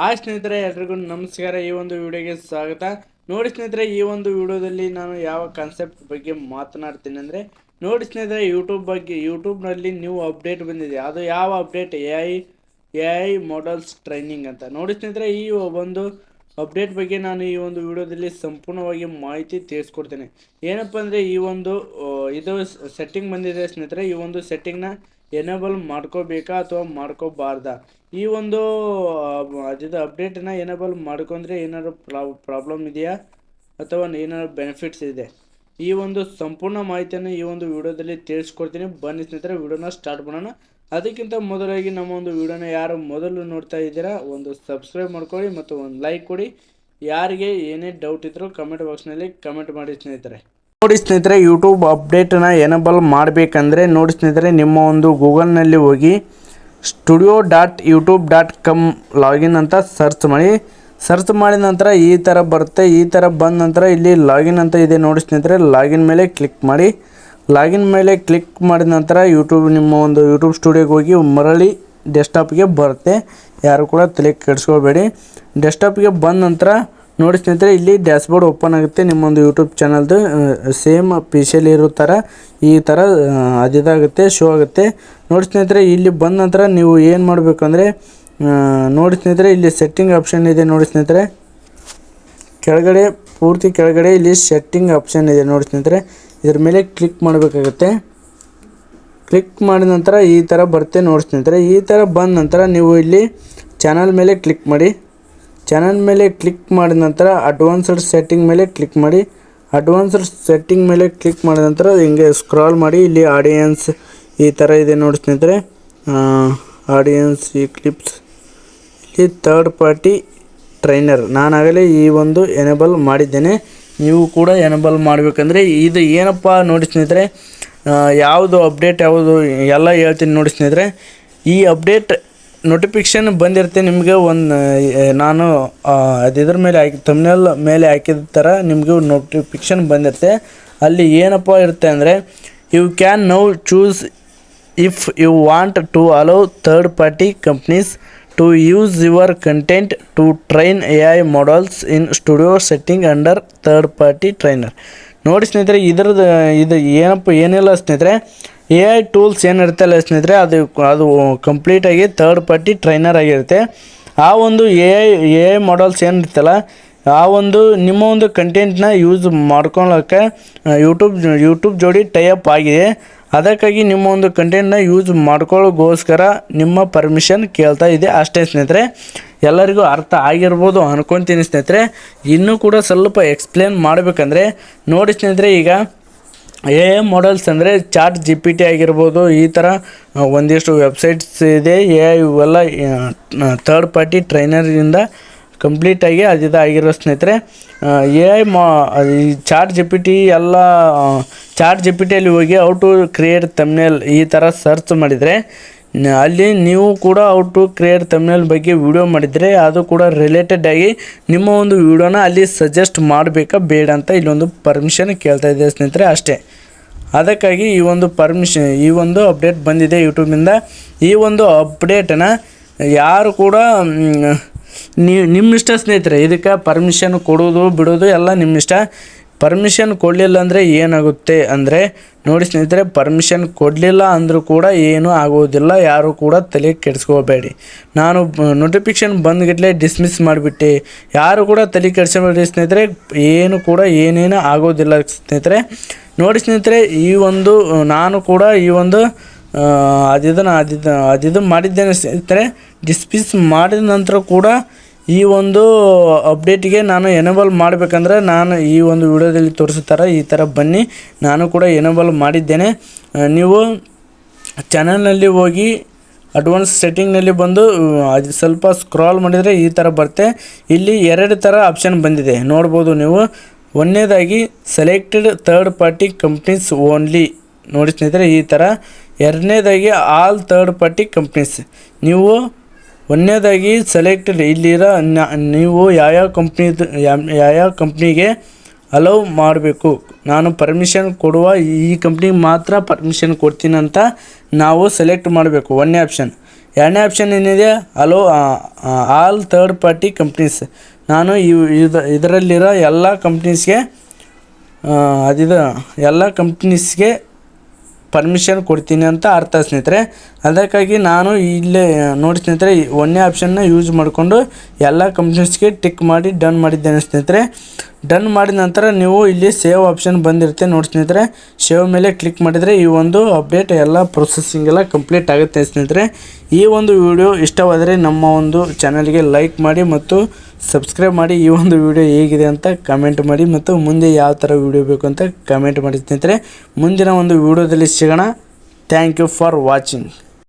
ಆ ಸ್ನೇಹಿತರೆ, ಎಲ್ರಿಗೂ ನಮಸ್ಕಾರ. ಈ ಒಂದು ವಿಡಿಯೋಗೆ ಸ್ವಾಗತ. ನೋಡಿ ಸ್ನೇಹಿತರೆ, ಈ ಒಂದು ವಿಡಿಯೋದಲ್ಲಿ ನಾನು ಯಾವ ಕಾನ್ಸೆಪ್ಟ್ ಬಗ್ಗೆ ಮಾತನಾಡ್ತೀನಿ ಅಂದರೆ, ನೋಡಿ ಸ್ನೇಹಿತರೆ ಯೂಟ್ಯೂಬ್ ಬಗ್ಗೆ ಯೂಟ್ಯೂಬ್ನಲ್ಲಿ ನ್ಯೂ ಅಪ್ಡೇಟ್ ಬಂದಿದೆ. ಅದು ಯಾವ update A I A I models training ಅಂತ. ನೋಡಿ ಸ್ನೇಹಿತರೆ, ಈ ಒಂದು ಅಪ್ಡೇಟ್ ಬಗ್ಗೆ ನಾನು ಈ ಒಂದು ವಿಡಿಯೋದಲ್ಲಿ ಸಂಪೂರ್ಣವಾಗಿ ಮಾಹಿತಿ ತಿಳಿಸ್ಕೊಡ್ತೇನೆ. ಏನಪ್ಪ ಅಂದರೆ, ಈ ಒಂದು ಇದು ಸೆಟ್ಟಿಂಗ್ ಬಂದಿದೆ ಸ್ನೇಹಿತರೆ. ಈ ಒಂದು ಸೆಟ್ಟಿಂಗ್ನ ಎನೇಬಲ್ ಮಾಡ್ಕೋಬೇಕಾ ಅಥವಾ ಮಾಡ್ಕೋಬಾರ್ದಾ? ಈ ಒಂದು ಅದಿದು ಅಪ್ಡೇಟನ್ನ ಏನಬಲ್ ಮಾಡ್ಕೊಂಡ್ರೆ ಏನಾದ್ರು ಪ್ರಾಬ್ಲಮ್ ಇದೆಯಾ? ಅಥವಾ ಏನಾದ್ರು ಬೆನಿಫಿಟ್ಸ್ ಇದೆ? ಈ ಒಂದು ಸಂಪೂರ್ಣ ಮಾಹಿತಿಯನ್ನು ಈ ಒಂದು ವಿಡಿಯೋದಲ್ಲಿ ತಿಳಿಸ್ಕೊಡ್ತೀನಿ. ಬನ್ನಿ ಸ್ನೇಹಿತರೆ, ವಿಡಿಯೋನ ಸ್ಟಾರ್ಟ್ ಮಾಡೋಣ. ಅದಕ್ಕಿಂತ ಮೊದಲಾಗಿ ನಮ್ಮ ಒಂದು ವಿಡಿಯೋನ ಯಾರು ಮೊದಲು ನೋಡ್ತಾ ಇದ್ದೀರಾ, ಒಂದು ಸಬ್ಸ್ಕ್ರೈಬ್ ಮಾಡ್ಕೊಳ್ಳಿ ಮತ್ತು ಒಂದು ಲೈಕ್ ಕೊಡಿ. ಯಾರಿಗೆ ಏನೇ ಡೌಟ್ ಇದ್ದರೂ ಕಮೆಂಟ್ ಬಾಕ್ಸ್ನಲ್ಲಿ ಕಮೆಂಟ್ ಮಾಡಿ ಸ್ನೇಹಿತರೆ. ನೋಡಿ ಸ್ನೇಹಿತರೆ ಯೂಟ್ಯೂಬ್ ಅಪ್ಡೇಟನ್ನು ಎನೇಬಲ್ ಮಾಡಬೇಕಂದ್ರೆ, ನೋಡಿ ಸ್ನೇಹಿತರೆ, ನಿಮ್ಮ ಒಂದು ಗೂಗಲ್ನಲ್ಲಿ ಹೋಗಿ studio dot YouTube dot com login ಅಂತ ಸರ್ಚ್ ಮಾಡಿ. ಸರ್ಚ್ ಮಾಡಿದ ನಂತರ ಈ ಥರ ಬರುತ್ತೆ, ಈ ಥರ ಬಂದ ನಂತರ ಇಲ್ಲಿ ಲಾಗಿನ್ ಅಂತ ಇದೆ ನೋಡಿ ಸ್ನೇಹಿತರೆ. ಲಾಗಿನ್ ಮೇಲೆ ಕ್ಲಿಕ್ ಮಾಡಿ. ಲಾಗಿನ್ ಮೇಲೆ ಕ್ಲಿಕ್ ಮಾಡಿದ ನಂತರ ಯೂಟ್ಯೂಬ್ ನಿಮ್ಮ ಒಂದು ಯೂಟ್ಯೂಬ್ ಸ್ಟುಡಿಯೋಗೆ ಹೋಗಿ ಮರಳಿ ಡೆಸ್ಕ್ಟಾಪ್ಗೆ ಬರುತ್ತೆ. ಯಾರು ಕೂಡ ತಲೆ ಕೆಡಿಸ್ಕೋಬೇಡಿ. ಡೆಸ್ಕ್ಟಾಪ್ಗೆ ಬಂದ ನಂತರ ನೋಡಿ ಸ್ನೇಹಿತರೆ, ಇಲ್ಲಿ ಡ್ಯಾಶ್ಬೋರ್ಡ್ ಓಪನ್ ಆಗುತ್ತೆ. ನಿಮ್ಮೊಂದು ಯೂಟ್ಯೂಬ್ ಚಾನಲ್ದು ಸೇಮ್ ಪಿ ಸಿಯಲ್ಲಿ ಇರೋ ಥರ ಈ ಥರ ಅದಿದಾಗುತ್ತೆ ಶೋ ಆಗುತ್ತೆ. ನೋಡಿ ಸ್ನೇಹಿತರೆ, ಇಲ್ಲಿ ಬಂದ ನಂತರ ನೀವು ಏನು ಮಾಡಬೇಕಂದ್ರೆ ನೋಡಿ ಸ್ನೇಹಿತರೆ, ಇಲ್ಲಿ ಸೆಟ್ಟಿಂಗ್ ಆಪ್ಷನ್ ಇದೆ ನೋಡಿ ಸ್ನೇಹಿತರೆ. ಕೆಳಗಡೆ, ಪೂರ್ತಿ ಕೆಳಗಡೆ ಇಲ್ಲಿ ಸೆಟ್ಟಿಂಗ್ ಆಪ್ಷನ್ ಇದೆ ನೋಡಿ ಸ್ನೇಹಿತರೆ. ಇದ್ರ ಮೇಲೆ ಕ್ಲಿಕ್ ಮಾಡಬೇಕಾಗುತ್ತೆ. ಕ್ಲಿಕ್ ಮಾಡಿದ ನಂತರ ಈ ಥರ ಬರುತ್ತೆ ನೋಡಿ ಸ್ನೇಹಿತರೆ. ಈ ಥರ ಬಂದ ನಂತರ ನೀವು ಇಲ್ಲಿ ಚಾನಲ್ ಮೇಲೆ ಕ್ಲಿಕ್ ಮಾಡಿ. ಚಾನಲ್ ಮೇಲೆ ಕ್ಲಿಕ್ ಮಾಡಿದ ನಂತರ ಅಡ್ವಾನ್ಸ್ಡ್ ಸೆಟ್ಟಿಂಗ್ ಮೇಲೆ ಕ್ಲಿಕ್ ಮಾಡಿ. ಅಡ್ವಾನ್ಸ್ಡ್ ಸೆಟ್ಟಿಂಗ್ ಮೇಲೆ ಕ್ಲಿಕ್ ಮಾಡಿದ ನಂತರ ಹಿಂಗೆ ಸ್ಕ್ರಾಲ್ ಮಾಡಿ. ಇಲ್ಲಿ ಆಡಿಯನ್ಸ್ ಈ ಥರ ಇದೆ ನೋಡಿ ಸ್ನೇಹಿತರೆ. ಆಡಿಯನ್ಸ್ ಈ ಕ್ಲಿಪ್ಸ್ ಇಲ್ಲಿ ಥರ್ಡ್ ಪಾರ್ಟಿ ಟ್ರೈನರ್ ನಾನಾಗಲೇ ಈ ಒಂದು ಎನೇಬಲ್ ಮಾಡಿದ್ದೇನೆ. ನೀವು ಕೂಡ ಎನೇಬಲ್ ಮಾಡಬೇಕಂದ್ರೆ ಇದು ಏನಪ್ಪ ನೋಡಿ ಸ್ನೇಹಿತರೆ? ಯಾವುದು ಅಪ್ಡೇಟ್ ಯಾವುದು ಎಲ್ಲ ಹೇಳ್ತೀನಿ ನೋಡಿ ಸ್ನೇಹಿತರೆ. ಈ ಅಪ್ಡೇಟ್ ನೋಟಿಫಿಕೇಶನ್ ಬಂದಿರುತ್ತೆ ನಿಮಗೆ ಒಂದು ನಾನು ಅದಿದ್ರ ಮೇಲೆ ಹಾಕಿ ತಮ್ನೆಲ್ ಮೇಲೆ ಹಾಕಿದ ಥರ ನಿಮಗೆ ನೋಟಿಫಿಕೇಶನ್ ಬಂದಿರುತ್ತೆ. ಅಲ್ಲಿ ಏನಪ್ಪ ಇರುತ್ತೆ ಅಂದರೆ you can now choose if you want to allow third party companies to use your content to train A I models in studio setting under third party trainer ನೋಡಿ ಸ್ನೇಹಿತರೆ ಇದ್ರದ್ದು ಇದು ಏನಪ್ಪ, ಏನಿಲ್ಲ ಸ್ನೇಹಿತರೆ. ಎ ಐ ಟೂಲ್ಸ್ ಏನಿರ್ತಲ್ಲ ಸ್ನೇಹಿತರೆ, ಅದು ಅದು ಕಂಪ್ಲೀಟಾಗಿ ಥರ್ಡ್ ಪಾರ್ಟಿ ಟ್ರೈನರ್ ಆಗಿರುತ್ತೆ. ಆ ಒಂದು A I A I models ಏನಿರುತ್ತಲ್ಲ ಆ ಒಂದು ನಿಮ್ಮ ಒಂದು ಕಂಟೆಂಟ್ನ ಯೂಸ್ ಮಾಡ್ಕೊಳ್ಳೋಕ್ಕೆ ಯೂಟ್ಯೂಬ್ ಯೂಟ್ಯೂಬ್ ಜೋಡಿ ಟೈಅಪ್ ಆಗಿದೆ. ಅದಕ್ಕಾಗಿ ನಿಮ್ಮ ಒಂದು ಕಂಟೆಂಟ್ನ ಯೂಸ್ ಮಾಡ್ಕೊಳ್ಳೋಗೋಸ್ಕರ ನಿಮ್ಮ ಪರ್ಮಿಷನ್ ಕೇಳ್ತಾ ಇದೆ. ಅಷ್ಟೇ ಸ್ನೇಹಿತರೆ, ಎಲ್ಲರಿಗೂ ಅರ್ಥ ಆಗಿರ್ಬೋದು ಅನ್ಕೊತೀನಿ ಸ್ನೇಹಿತರೆ. ಇನ್ನೂ ಕೂಡ ಸ್ವಲ್ಪ ಎಕ್ಸ್ಪ್ಲೇನ್ ಮಾಡಬೇಕಂದ್ರೆ, ನೋಡಿ ಸ್ನೇಹಿತರೆ ಈಗ ಎ ಐ ಮಾಡಲ್ಸ್ ಅಂದರೆ ಚಾಟ್ ಜಿ ಪಿ ಟಿ ಆಗಿರ್ಬೋದು, ಈ ಥರ ಒಂದಿಷ್ಟು ವೆಬ್ಸೈಟ್ಸ್ ಇದೆ. ಎ ಐ ಇವೆಲ್ಲ ಥರ್ಡ್ ಪಾರ್ಟಿ ಟ್ರೈನರಿಂದ ಕಂಪ್ಲೀಟಾಗಿ ಅದಿದು ಆಗಿರೋ ಸ್ನೇಹಿತರೆ ಎ ಐ ಮಾ ಈ ಚಾಟ್ ಜಿ ಪಿ ಟಿ ಎಲ್ಲ ಚಾಟ್ ಜಿ ಪಿ ಟಿಯಲ್ಲಿ ಹೋಗಿ ಔ ಟು ಕ್ರಿಯೇಟ್ ತಮ್ನೇಲ್ ಈ ಥರ ಸರ್ಚ್ ಮಾಡಿದರೆ ಅಲ್ಲಿ ನೀವು ಕೂಡ ಔ ಟು ಕ್ರಿಯೇಟ್ ತಮ್ನೇಲ್ ಬಗ್ಗೆ ವಿಡಿಯೋ ಮಾಡಿದರೆ, ಅದು ಕೂಡ ರಿಲೇಟೆಡ್ ಆಗಿ ನಿಮ್ಮ ಒಂದು ವಿಡಿಯೋನ ಅಲ್ಲಿ ಸಜೆಸ್ಟ್ ಮಾಡಬೇಕಾ ಬೇಡ ಅಂತ ಇಲ್ಲೊಂದು ಪರ್ಮಿಷನ್ ಕೇಳ್ತಾ ಇದೆ ಸ್ನೇಹಿತರೆ ಅಷ್ಟೇ. ಅದಕ್ಕಾಗಿ ಈ ಒಂದು ಪರ್ಮಿಷನ್ ಈ ಒಂದು ಅಪ್ಡೇಟ್ ಬಂದಿದೆ ಯೂಟ್ಯೂಬಿಂದ ಈ ಒಂದು ಅಪ್ಡೇಟನ್ನು ಯಾರು ಕೂಡ ನೀವು ನಿಮ್ಮಿಷ್ಟ ಸ್ನೇಹಿತರೆ, ಇದಕ್ಕೆ ಪರ್ಮಿಷನ್ ಕೊಡೋದು ಬಿಡೋದು ಎಲ್ಲ ನಿಮ್ಮಿಷ್ಟ. ಪರ್ಮಿಷನ್ ಕೊಡಲಿಲ್ಲ ಅಂದರೆ ಏನಾಗುತ್ತೆ ಅಂದರೆ, ನೋಡಿ ಸ್ನೇಹಿತರೆ ಪರ್ಮಿಷನ್ ಕೊಡಲಿಲ್ಲ ಅಂದರೂ ಕೂಡ ಏನೂ ಆಗೋದಿಲ್ಲ, ಯಾರು ಕೂಡ ತಲೆ ಕೆಡಿಸ್ಕೋಬೇಡಿ. ನಾನು ನೋಟಿಫಿಕೇಶನ್ ಬಂದ್ಗಿಟ್ಲೆ ಡಿಸ್ಮಿಸ್ ಮಾಡಿಬಿಟ್ಟೆ. ಯಾರು ಕೂಡ ತಲೆ ಕೆಡಿಸ್ಕೋಬೇಡಿ ಸ್ನೇಹಿತರೆ, ಏನು ಕೂಡ ಏನೇನು ಆಗೋದಿಲ್ಲ ಸ್ನೇಹಿತರೆ. ನೋಡಿ ಸ್ನೇಹಿತರೆ, ಈ ಒಂದು ನಾನು ಕೂಡ ಈ ಒಂದು ಅದಿದನ್ನು, ಅದಿದ, ಅದಿದು ಮಾಡಿದ್ದೇನೆ ಸ್ನೇಹಿತರೆ. ಡಿಸ್ಮಿಸ್ ಮಾಡಿದ ನಂತರ ಕೂಡ ಈ ಒಂದು ಅಪ್ಡೇಟಿಗೆ ನಾನು ಎನೇಬಲ್ ಮಾಡಬೇಕಂದ್ರೆ ನಾನು ಈ ಒಂದು ವಿಡಿಯೋದಲ್ಲಿ ತೋರಿಸುತ್ತಾರೆ, ಈ ಥರ ಬನ್ನಿ. ನಾನು ಕೂಡ ಎನೇಬಲ್ ಮಾಡಿದ್ದೇನೆ. ನೀವು ಚಾನಲ್ನಲ್ಲಿ ಹೋಗಿ ಅಡ್ವಾನ್ಸ್ ಸೆಟ್ಟಿಂಗ್ನಲ್ಲಿ ಬಂದು ಅದು ಸ್ವಲ್ಪ ಸ್ಕ್ರಾಲ್ ಮಾಡಿದರೆ ಈ ಥರ ಬರುತ್ತೆ. ಇಲ್ಲಿ ಎರಡು ಥರ ಆಪ್ಷನ್ ಬಂದಿದೆ. ನೋಡ್ಬೋದು ನೀವು. ಒಂದನೇದಾಗಿ selected third party companies only ನೋಡಿ ಸ್ನೇಹಿತರೆ, ಈ ಥರ ಎರಡನೇದಾಗಿ ಆಲ್ ಥರ್ಡ್ ಪಾರ್ಟಿ ಕಂಪ್ನೀಸ್ ನೀವು ಒಂದನೇದಾಗಿ ಸೆಲೆಕ್ಟೆಡ್ ಇಲ್ಲಿರೋ ನೀವು ಯಾವ್ಯಾವ ಕಂಪ್ನಿದು ಯಾವ್ಯಾವ ಕಂಪ್ನಿಗೆ ಅಲೌ ಮಾಡಬೇಕು. ನಾನು ಪರ್ಮಿಷನ್ ಕೊಡುವ ಈ ಕಂಪ್ನಿಗೆ ಮಾತ್ರ ಪರ್ಮಿಷನ್ ಕೊಡ್ತೀನಿ ಅಂತ ನಾವು ಸೆಲೆಕ್ಟ್ ಮಾಡಬೇಕು. ಒಂದನೇ ಆಪ್ಷನ್ ಎರಡನೇ ಆಪ್ಷನ್ ಏನಿದೆ? Allow all third party companies ನಾನು ಇವು ಇದು, ಇದರಲ್ಲಿರೋ ಎಲ್ಲ ಕಂಪ್ನೀಸ್ಗೆ ಅದಿದ, ಎಲ್ಲ ಕಂಪ್ನೀಸ್ಗೆ ಪರ್ಮಿಷನ್ ಕೊಡ್ತೀನಿ ಅಂತ ಅರ್ಥ ಸ್ನೇಹಿತರೆ. ಅದಕ್ಕಾಗಿ ನಾನು ಇಲ್ಲೇ, ನೋಡಿ ಸ್ನೇಹಿತರೆ ಒಂದೇ ಆಪ್ಷನ್ನ ಯೂಸ್ ಮಾಡಿಕೊಂಡು ಎಲ್ಲ ಕಂಪ್ನೀಸ್ಗೆ ಟಿಕ್ ಮಾಡಿ ಡನ್ ಮಾಡಿದ್ದೇನೆ ಸ್ನೇಹಿತರೆ. ಡನ್ ಮಾಡಿದ ನಂತರ ನೀವು ಇಲ್ಲಿ ಸೇವ್ ಆಪ್ಷನ್ ಬಂದಿರುತ್ತೆ. ನೋಡಿ ಸ್ನೇಹಿತರೆ ಸೇವ್ ಮೇಲೆ ಕ್ಲಿಕ್ ಮಾಡಿದರೆ ಈ ಒಂದು ಅಪ್ಡೇಟ್ ಎಲ್ಲ ಪ್ರೊಸೆಸಿಂಗ್ ಎಲ್ಲ ಕಂಪ್ಲೀಟ್ ಆಗುತ್ತೆ ಸ್ನೇಹಿತರೆ. ಈ ಒಂದು ವಿಡಿಯೋ ಇಷ್ಟವಾದರೆ ನಮ್ಮ ಒಂದು ಚಾನಲ್ಗೆ ಲೈಕ್ ಮಾಡಿ ಮತ್ತು ಸಬ್ಸ್ಕ್ರೈಬ್ ಮಾಡಿ. ಈ ಒಂದು ವಿಡಿಯೋ ಹೇಗಿದೆ ಅಂತ ಕಮೆಂಟ್ ಮಾಡಿ ಮತ್ತು ಮುಂದೆ ಯಾವ ಥರ ವಿಡಿಯೋ ಬೇಕು ಅಂತ ಕಮೆಂಟ್ ಮಾಡಿ ಸ್ನೇಹಿತರೆ. ಮುಂದಿನ ಒಂದು ವಿಡಿಯೋದಲ್ಲಿ ಸಿಗೋಣ. Thank you for watching